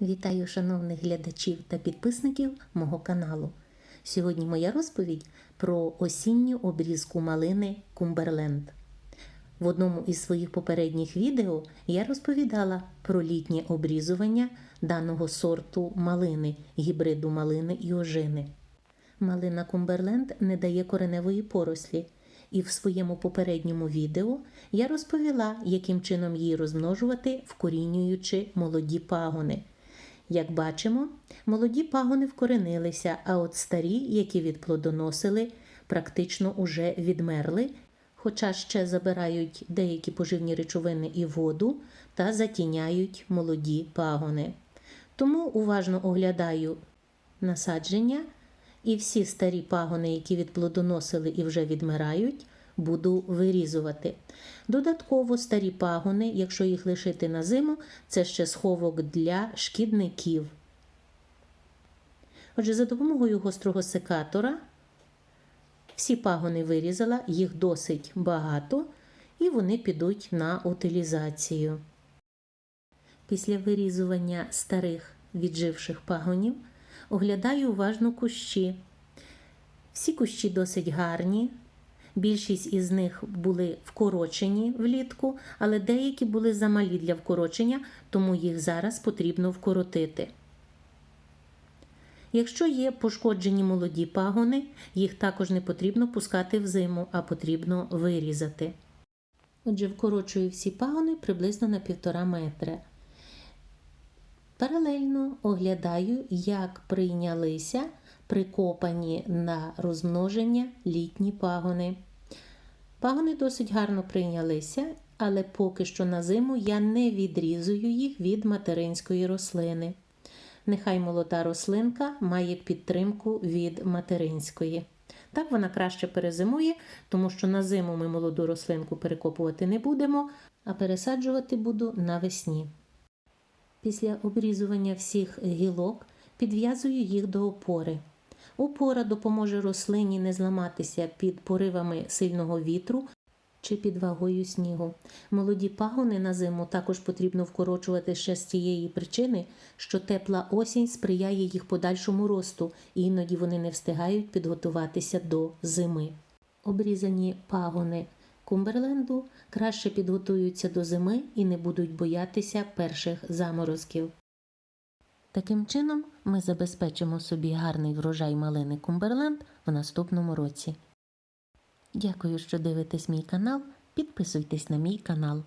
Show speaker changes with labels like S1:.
S1: Вітаю шановних глядачів та підписників мого каналу. Сьогодні моя розповідь про осінню обрізку малини Кумберленд. В одному із своїх попередніх відео я розповідала про літнє обрізування даного сорту малини, гібриду малини і ожини. Малина Кумберленд не дає кореневої порослі, і в своєму попередньому відео я розповіла, яким чином її розмножувати, вкорінюючи молоді пагони. Як бачимо, молоді пагони вкоренилися, а от старі, які відплодоносили, практично уже відмерли, хоча ще забирають деякі поживні речовини і воду та затіняють молоді пагони. Тому уважно оглядаю насадження і всі старі пагони, які відплодоносили і вже відмирають, буду вирізувати. Додатково старі пагони, якщо їх лишити на зиму, це ще сховок для шкідників. Отже, за допомогою гострого секатора всі пагони вирізала, їх досить багато, і вони підуть на утилізацію. Після вирізування старих відживших пагонів оглядаю уважно кущі. Всі кущі досить гарні. Більшість із них були вкорочені влітку, але деякі були замалі для вкорочення, тому їх зараз потрібно вкоротити. Якщо є пошкоджені молоді пагони, їх також не потрібно пускати в зиму, а потрібно вирізати. Отже, вкорочую всі пагони приблизно на 1,5 метра. Паралельно оглядаю, як прийнялися прикопані на розмноження літні пагони. Пагони досить гарно прийнялися, але поки що на зиму я не відрізую їх від материнської рослини. Нехай молода рослинка має підтримку від материнської. Так вона краще перезимує, тому що на зиму ми молоду рослинку перекопувати не будемо, а пересаджувати буду навесні. Після обрізування всіх гілок підв'язую їх до опори. Опора допоможе рослині не зламатися під поривами сильного вітру чи під вагою снігу. Молоді пагони на зиму також потрібно вкорочувати ще з тієї причини, що тепла осінь сприяє їх подальшому росту, і іноді вони не встигають підготуватися до зими. Обрізані пагони Кумберленду краще підготуються до зими і не будуть боятися перших заморозків. Таким чином, ми забезпечимо собі гарний врожай малини Кумберленд в наступному році. Дякую, що дивитесь мій канал. Підписуйтесь на мій канал.